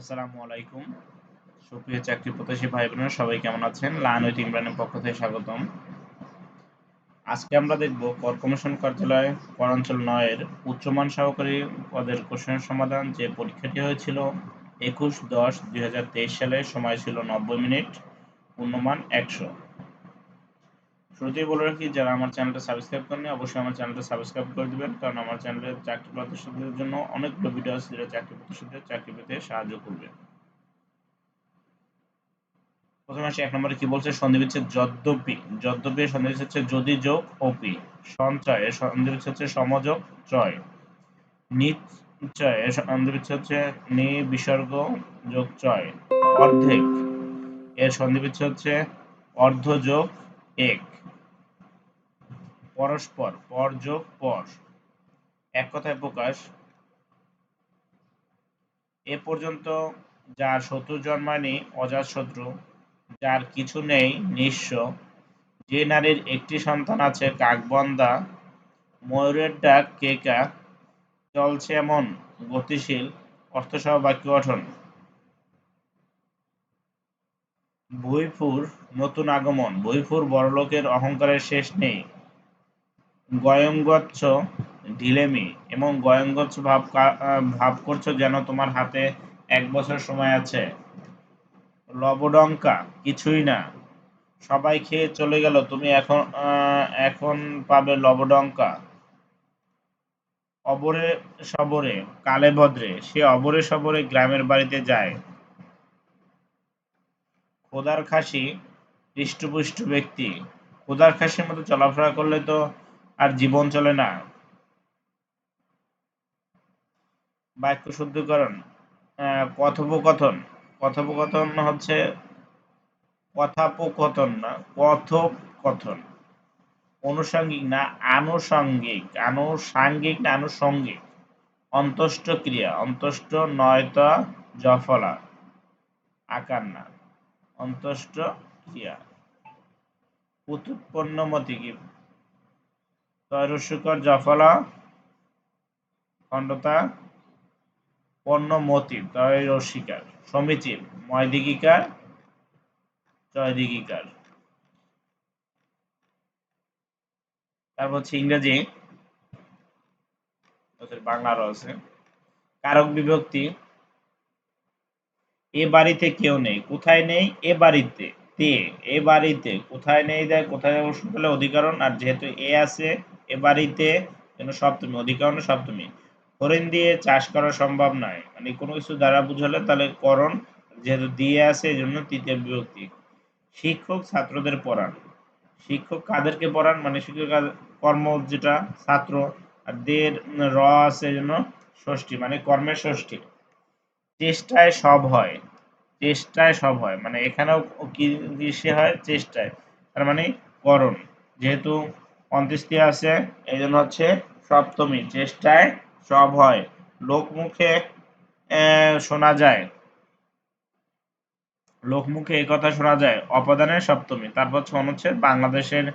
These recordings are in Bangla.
আসসালামু আলাইকুম। সুপ্রিয় চাকরি প্রত্যাশী ভাই বোনেরা সবাই কেমন আছেন? লায়ন উইথ ইমরানের পক্ষ থেকে স্বাগতম। আজকে আমরা দেখব কর কমিশন কার্যালয় করাঞ্চল নয়ের উচ্চমান সহকারী পদের কোশ্চেন সমাধান যে পরীক্ষাটি হয়েছিল একুশ দশ দুই সালে, সময় ছিল নব্বই মিনিট, পূর্ণমান একশো। শুরুতেই বলে রাখি, যারা আমার চ্যানেলটা সাবস্ক্রাইব করেনি অবশ্যই আমার চ্যানেলটা সাবস্ক্রাইব করে দিবেন। কারণ আমার চ্যানেলে চাকরি প্রত্যাশীদের জন্য অনেকগুলো ভিডিও আছে যেটা চাকরি প্রত্যাশীদের চাকরি পেতে সাহায্য করবে। প্রথমে আসি, এক নম্বরে কি বলছে? সন্ধি বিচ্ছেদ যদ্যপি। যদ্যপি সন্ধি বিচ্ছেদ হচ্ছে যদি যোগ ওপি সঞ্চয় এর সন্ধি বিচ্ছেদ হচ্ছে সমযোগ, চয়। এর সন্ধি বিচ্ছেদ হচ্ছে নি, বিসর্গ, যোগ, চয়। অর্ধেক এর সন্ধি বিচ্ছেদ হচ্ছে অর্ধ যোগ এক। পরস্পর, পর যোগ, পর। এক কথায় প্রকাশ, এ পর্যন্ত যার শত্রু জন্মায়নি, অজাত শত্রু, যার কিছু নেই, নিঃস্ব। যে নারীর একটি সন্তান আছে কাকবন্দা ময়ূরের ডাক কেকা চলছে এমন গতিশীল অর্থসহ বাক্য গঠন। ভুইফুর নতুন আগমন ভুইফুর বড়লোকের অহংকারের শেষ নেই। গয়ঙ্গচ্ছ ঢিলেমি এবং গয়ঙ্গচ্ছ ভাব ভাব করছ যেন তোমার হাতে এক বছর সময় আছে। লবডঙ্কা, কিছুই না। সবাই খেয়ে চলে গেল, তুমি এখন এখন পাবে লবডঙ্কা। অবরে সবরে, কালে ভদ্রে সে অবরে সবরে গ্রামের বাড়িতে যায়। খোদার খাসি, হৃষ্টপুষ্ট ব্যক্তি। খোদার খাসির মতো চলাফেরা করলে তো আর জীবন চলে না। বাক্য শুদ্ধিকরণ কথোপকথন। কথোপকথন হচ্ছে কথাপকথন না, কথোপকথন। অনুষঙ্গিক না আনুষঙ্গিক, আনুষাঙ্গিক না আনুষঙ্গিক। অন্তষ্ট ক্রিয়া অন্তষ্ট নয়তা জফলা, আকার না। অন্তষ্ট ক্রিয়া। উৎপন্নমতি কি? তৈরস্যকর জফলা, খণ্ডতা পণ্যমতি তৈরস্বীকার সমীচীন ময়দিকিকার জয়দিকিকার তারপর হচ্ছে ইংরেজি বাংলারও আছে। কারক বিভক্তি, এ বাড়িতে কেউ নেই, কোথায় নেই? এ বাড়িতে, তে, এ বাড়িতে, কোথায় নেই দেয় কোথায় পেলে অধিকরণ, আর যেহেতু এ আছে এ বাড়িতে যেন সপ্তমী অধিকরণ সপ্তমী হরিণ দিয়ে চাষ করা সম্ভব নয়। মানে কোনো কিছু দ্বারা বুঝালে তাহলে করণ যেহেতু দিয়ে আছে, এই জন্য তৃতীয় বিভক্তি। শিক্ষক ছাত্রদের পড়ান। শিক্ষক কাদেরকে পড়ান? মানে শিক্ষক কর্ম যেটা, ছাত্র, আর দের র আছে জন্য ষষ্ঠী মানে কর্মের ষষ্ঠী। চেষ্টায় সব হয়। চেষ্টায় সব হয়। মানে এখানেও কি কিসে হয়? চেষ্টায়। তার মানে করণ। যেহেতু অন্ত্যেষ্টিয়া আছে এই জন্য হচ্ছে সপ্তমী। চেষ্টায় সব হয়। লোকমুখে শোনা যায়। লোকমুখে এই কথা শোনা যায় অপদানের সপ্তমী। তারপর হচ্ছে বাংলাদেশের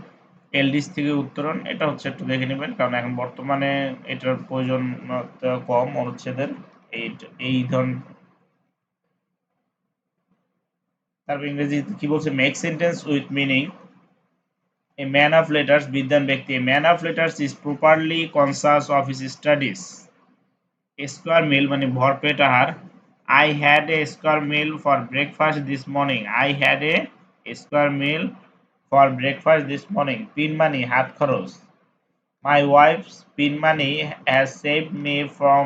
এলডিস থেকে উত্তরণ, এটা হচ্ছে একটু দেখে নেবেন, কারণ এখন বর্তমানে এটার প্রয়োজন কম অনুচ্ছেদের এই এই ধরনের তারপর ইংরেজি কি বলছে make sentence with meaning a man of letters বিদ্যান ব্যক্তি a man of letters is properly conscious of his studies square meal মানে ভরপেট আহার। I had a square meal for breakfast this morning I had a square meal for breakfast this morning pin money হাত খরচ। My wife's pin money has save me from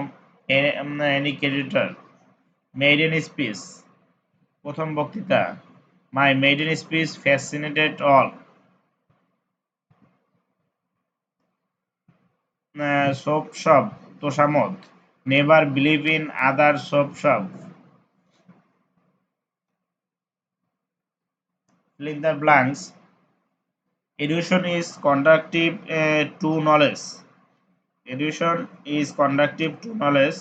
any creditor maiden speech প্রথম বক্তৃতা। My maiden speech fascinated all soap সব তোষামত never believe in other soap সব fill in the blanks education is conductive uh, to knowledge education is conductive to knowledge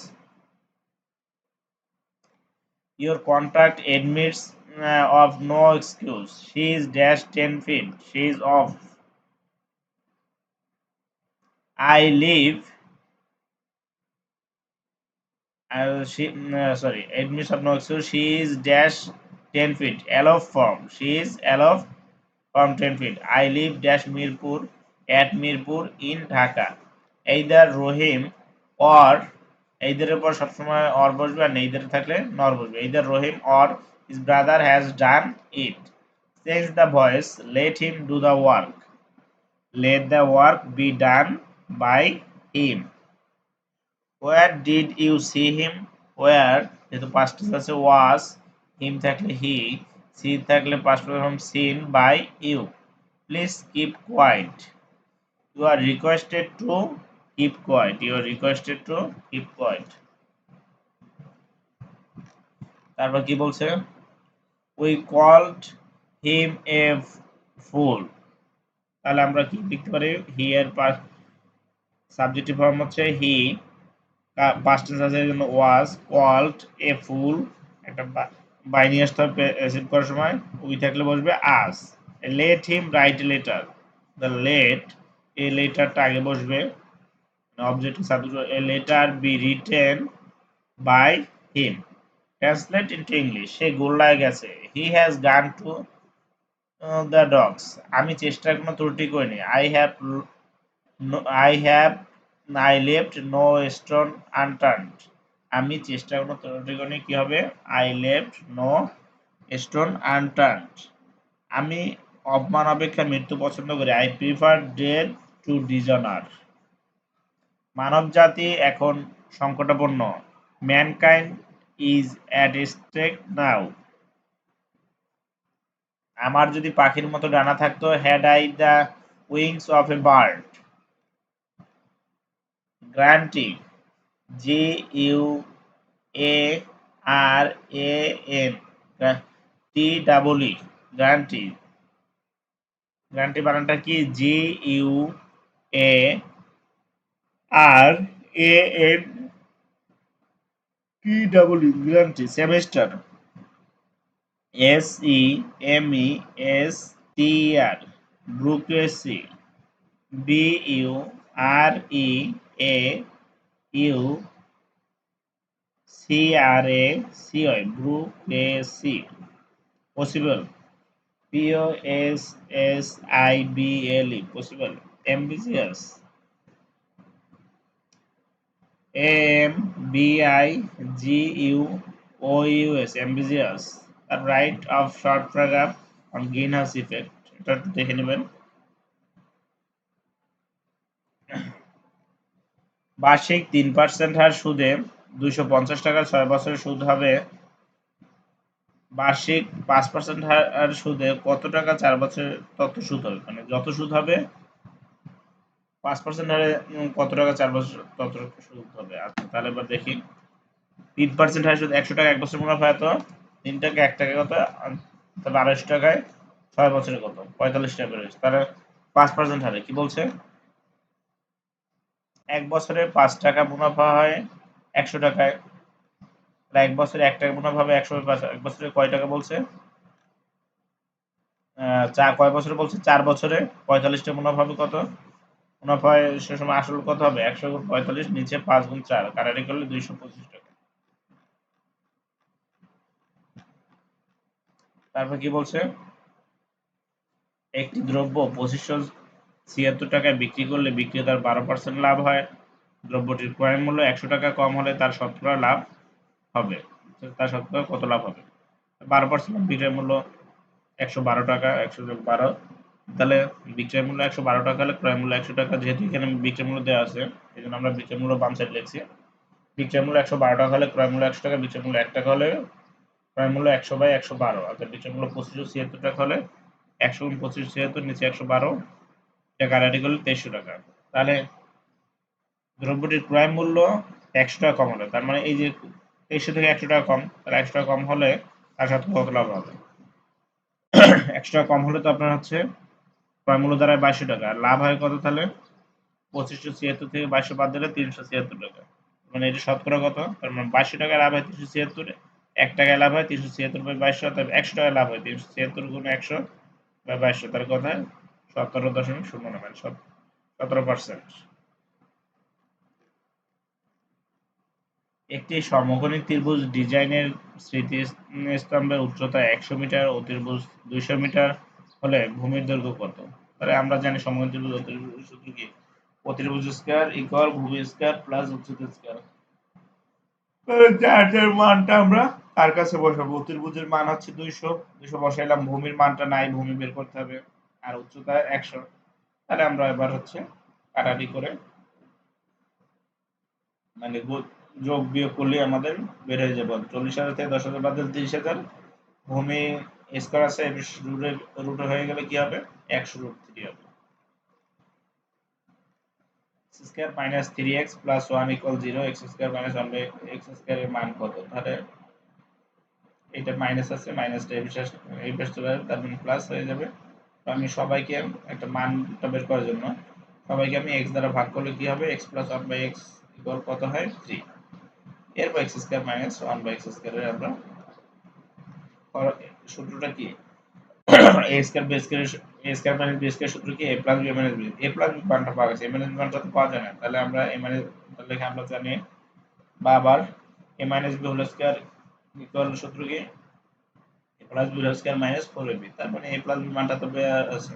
Your contract admits uh, of no excuse. She is dash 10 feet. She is off. I live. uh, she uh, sorry admits of no excuse she is dash 10 feet aloft from she is aloft from 10 feet i live dash mirpur at mirpur in dhaka either Rahim or এইদের উপর সবসময় অর বসবে আর নেইদের থাকলে নর বসবে either Rahim or his brother has done it since the voice let him do the work let the work be done by him where did you see him where যেহেতু পাস্ট আছে was him থাকলে he see থাকলে past form seen by you please keep quiet you are requested to keep quiet you are requested to keep quiet তারপর কি বলছে we called him a fool তাহলে আমরা কি লিখতে পারি হি এর পাস সাবজেক্টিভ ফর্ম হচ্ছে হি পাস্ট টেন্স আছে জন্য ওয়াজ কল্ড এ ফুল একটা বাইনি আসতে হবে রিসিভ করার সময় উই থাকলে বসবে us let him write letter the let এই লেটারটা আগে বসবে। Object subject a letter be written by him translate into English সে গোল্লায় গেছে। He has gone to the dogs আমি চেষ্টার কোনো ত্রুটি করিনি। I have I have I left no stone unturned আমি চেষ্টা কোনো ত্রুটি করিনি কি হবে? I left no stone unturned আমি অপমান, অপেক্ষা, মৃত্যু পছন্দ করি। I prefer death to dishonour মানব জাতি এখন সংকটাপন্ন। Mankind is at stake now আমার যদি পাখির মতো ডানা থাকতো had I the wings of a bird guarantee G U A R A N T double E guarantee guarantee বানানটা কি? G U A R A N T double E guarantee semester. S E M E S T R bureaucracy B U R E A U C R A C ওই bureaucracy possible P O S S I B L E possible ambiguous M B I G U O U S ambiguous write of short paragraph on greenhouse effect এটা দেখে নেবেন। বার্ষিক তিন পার্সেন্ট হার সুদে দুইশো পঞ্চাশ টাকা ছয় বছরের সুদ হবে। বার্ষিক পাঁচ পার্সেন্ট হার সুদে কত টাকা চার বছরের তত সুদ হবে? মানে যত সুদ হবে, পাঁচ পার্সেন্ট হারে কত টাকা চার বছর তত সুদ হবে? আচ্ছা তাহলে এবার দেখি। তিন পার্সেন্ট হারে সুদ একশো টাকা, এক বছর মুনাফা এত। তিন টাকা, এক টাকা কত? তাহলে আড়াইশো টাকায় ছয় বছরে কত? পঁয়তাল্লিশ টাকা তাহলে পাঁচ পার্সেন্ট হারে, কি বলছে? এক বছরে পাঁচ টাকা মুনাফা হয়, একশো টাকায়। এক বছরে এক টাকা মুনাফা হবে, একশো এক বছরে কয় টাকা বলছে? চা কয় বছরে বলছে? চার বছরে। পঁয়তাল্লিশ টাকা মুনাফা হবে কত? মুনাফা সে সময় আসল কত হবে? একশো গুণ পঁয়তাল্লিশ, নিচে পাঁচ গুণ চার। কারারি করলে দুইশো পঁচিশ টাকা। তারপর কি বলছে? একটি দ্রব্য পঁচিশশো ছিয়াত্তর টাকায় বিক্রি করলে বিক্রেতার বারো পার্সেন্ট লাভ হয়। দ্রব্যটির ক্রয় মূল্য একশো টাকা কম হলে তার শতকরা লাভ হবে। তার শতকরা কত লাভ হবে? বারো পার্সেন্ট বিক্রয় মূল্য একশো বারো টাকা, একশো বারো। তাহলে বিক্রয় মূল্য একশো বারো টাকা হলে ক্রয় মূল্য একশো টাকা, যেহেতু এখানে বিক্রয় মূল্য দেওয়া আছে এই জন্য আমরা বিক্রয় মূল্য বাম সাইড লিখছি। বিক্রয় মূল্য একশো বারো টাকা হলে ক্রয় মূল্য একশো টাকা, বিক্রয় মূল্য এক টাকা হলে ক্রয় মূল্য একশো বাই একশো বারো। অর্থাৎ বিক্রয় মূল্য পঁচিশশো ছিয়াত্তর টাকা হলে একশো পঁচিশ ছিয়াত্তর, নিচে একশো বারো। টাকা করলে তেইশশো টাকা। তাহলে দ্রব্যটির ক্রয় মূল্য একশো টাকা কম হলে। তার মানে এই যে তেইশশো থেকে একশো টাকা কম, তাহলে একশো টাকা কম হলে তার সাথে কত লাভ হবে। একশো টাকা কম হলে তো আপনার হচ্ছে ক্রয় মূল্য দ্বারা বাইশশো টাকা। আর লাভ হয় কত তাহলে? পঁচিশশো ছিয়াত্তর থেকে বাইশশো বাদ দিলে তিনশো ছিয়াত্তর টাকা। মানে এটা শতকরা কত? তার মানে বাইশশো টাকা লাভ হয় তিনশো ছিয়াত্তর। এক টাকায় লাভ হয় তিনশো ছিয়াত্তর বাই বাইশশো অর্থাৎ একশো টাকায় লাভ হয় তিনশো ছিয়াত্তর গুণ একশো বা বাইশশো। তার কথা সতেরো দশমিক শূন্য নয় সতেরো পার্সেন্ট একটি ত্রিভুজ ডিজাইনের স্মৃতিস্তম্ভের উচ্চতা একশো মিটার ও ত্রিভুজ দুইশো মিটার হলে ভূমির দৈর্ঘ্য কত? তাহলে আমরা জানি ত্রিভুজ ও ত্রিভুজ সূত্র কি? ইকুয়াল ভূমি স্কয়ার প্লাস উচ্চতা স্কয়ার যার যার মানটা আমরা তার কাছে বসাবো। অতির্ভুজের মান হচ্ছে দুইশো। দুইশো বসাইলাম, ভূমির মানটা নাই, ভূমি বের করতে হবে। আর উচ্চতা একশো। তাহলে আমরা এবার হচ্ছে কাটাটি করে মানে যোগ বিয়োগ করলে আমাদের বের হয়ে যাবে। চল্লিশ হাজার থেকে দশ হাজার বাদ দিলে তিরিশ হাজার। ভূমি স্কোয়ার আছে রুটে রুটে হয়ে গেলে কি হবে? একশো রুট থ্রি হবে। Square minus three x plus one equal zero x square minus one by x square এর মান কত? তাহলে এটা মাইনাস আছে মাইনাসটা এই বিশেষ এই পাশে চলে যাবে তার মানে প্লাস হয়ে যাবে। তো আমি সবাইকে একটা মানটা বের করার জন্য সবাইকে আমি এক্স দ্বারা ভাগ করলে কি হবে? X plus one by x equal কত হয়? থ্রি এরপর x square minus one by x স্কোয়ারের আমরা সূত্রটা কি? A square b square a square minus b square সূত্র কি? A plus b minus b a plus b মানটা পাওয়া গেছে। এ মাইনাস মানটা তো পাওয়া যায় না। তাহলে আমরা এ মাইনাস এখানে আমরা জানি বা আবার a minus b whole square equal সূত্র কি? Plus b square minus four b তার মানে এ প্লাস বি মানটা তো আছে।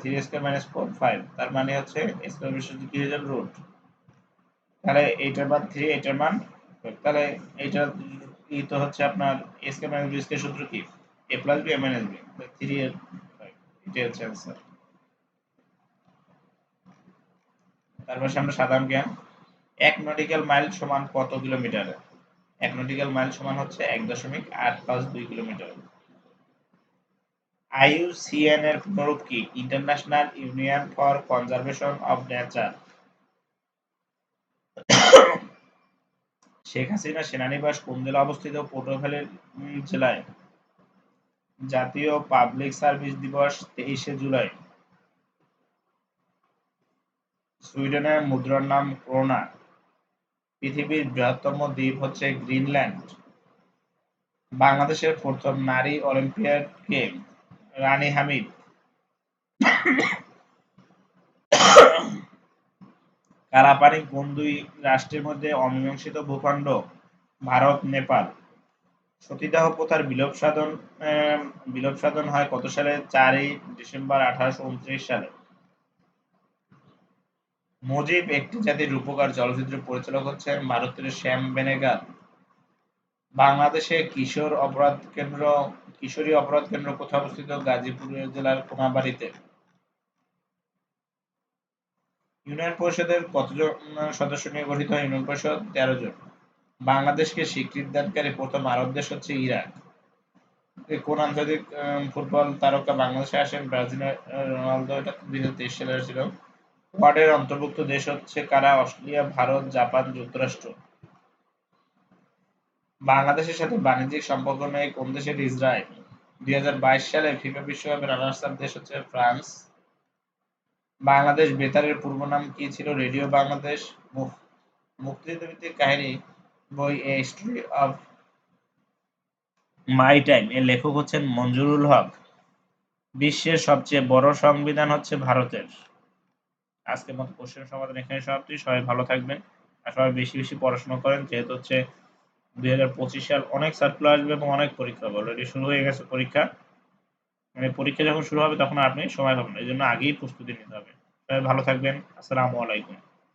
Three square minus four five তার মানে হচ্ছে স্কোয়ার বি সূত্র কি হয়ে যাবে রুট তাহলে এইটার মান থ্রি এটার মান। তাহলে এইটা ই তো হচ্ছে আপনার a square minus b square সূত্র কি? A plus b a minus b three. এটাই হচ্ছে অ্যান্সার তারপর আমরা সাধারণ জ্ঞান। এক নটিক্যাল মাইল সমান কত কিলোমিটার এক নটিক্যাল মাইল সমান হচ্ছে এক দশমিক আট পাঁচ দুই কিলোমিটার। আইইউসিএন এর পুনরূপ কি? International Union for Conservation of Nature Sheikh Hasina সেনানিবাস কোন জেলায় অবস্থিত? পটুয়াখালী জেলায়। জাতীয় পাবলিক সার্ভিস দিবস তেইশে জুলাই। সুইডেনের মুদ্রার নাম ক্রোনা। পৃথিবীর বৃহত্তম দ্বীপ হচ্ছে গ্রিনল্যান্ড। বাংলাদেশের প্রথম নারী অলিম্পিয়াড কে রানী হামিদ। কালাপানি কোন দুই রাষ্ট্রের মধ্যে অমীমাংসিত ভূখণ্ড, ভারত, নেপাল। সতীদাহ প্রথার বিলোপ সাধন বিলোপ সাধন হয় কত সালে? চারই ডিসেম্বর আঠারোশো উনত্রিশ সালে। মুজিব একটি জাতির রূপকার চলচ্চিত্র পরিচালক হচ্ছেন ভারতের শ্যাম বেনেগাল। বাংলাদেশে কিশোর অপরাধ কেন্দ্র, কিশোরী অপরাধ কেন্দ্র কোথায় অবস্থিত? গাজীপুর জেলার কোনাবাড়িতে ইউনিয়ন পরিষদের কতজন সদস্য নিয়ে গঠিত ইউনিয়ন পরিষদ তেরো জন। বাংলাদেশকে স্বীকৃতি দানকারী প্রথম আরব দেশ হচ্ছে ইরাক। কোন আন্তর্জাতিক ফুটবল তারকা বাংলাদেশে আসেন? ব্রাজিলের, রোনালদো, এটা দুই হাজার তেইশ সালে ছিল। কোয়াডের অন্তর্ভুক্ত দেশ হচ্ছে কারা? অস্ট্রেলিয়া, ভারত, জাপান, যুক্তরাষ্ট্র। বাংলাদেশের সাথে বাণিজ্যিক সম্পর্ক নেই, কোন দেশের? ইসরায়েল। দুই হাজার বাইশ সালে ফিফা বিশ্বকাপের রানার্স আপ দেশ হচ্ছে ফ্রান্স। বাংলাদেশ বেতারের পূর্ব নাম কি ছিল? রেডিও বাংলাদেশ। মুক- মুক্তিযুদ্ধভিত্তিক কাহিনী বই a history of my time এর লেখক হচ্ছেন মঞ্জুরুল হক। বিশ্বের সবচেয়ে বড় সংবিধান হচ্ছে ভারতের। আজকের মতো কোশ্চেন সমাধান এখানে সমাপ্তি। সবাই ভালো থাকবেন। আর সবাই বেশি বেশি পড়াশোনা করেন। যেহেতু হচ্ছে দুই হাজার পঁচিশ সাল অনেক সার্কুলার আসবে এবং অনেক পরীক্ষা হবে। অলরেডি শুরু হয়ে গেছে পরীক্ষা। মানে পরীক্ষা যখন শুরু হবে, তখন আপনি সময় পাবেন এই জন্য আগেই প্রস্তুতি নিতে হবে। সবাই ভালো থাকবেন। আসসালামু আলাইকুম।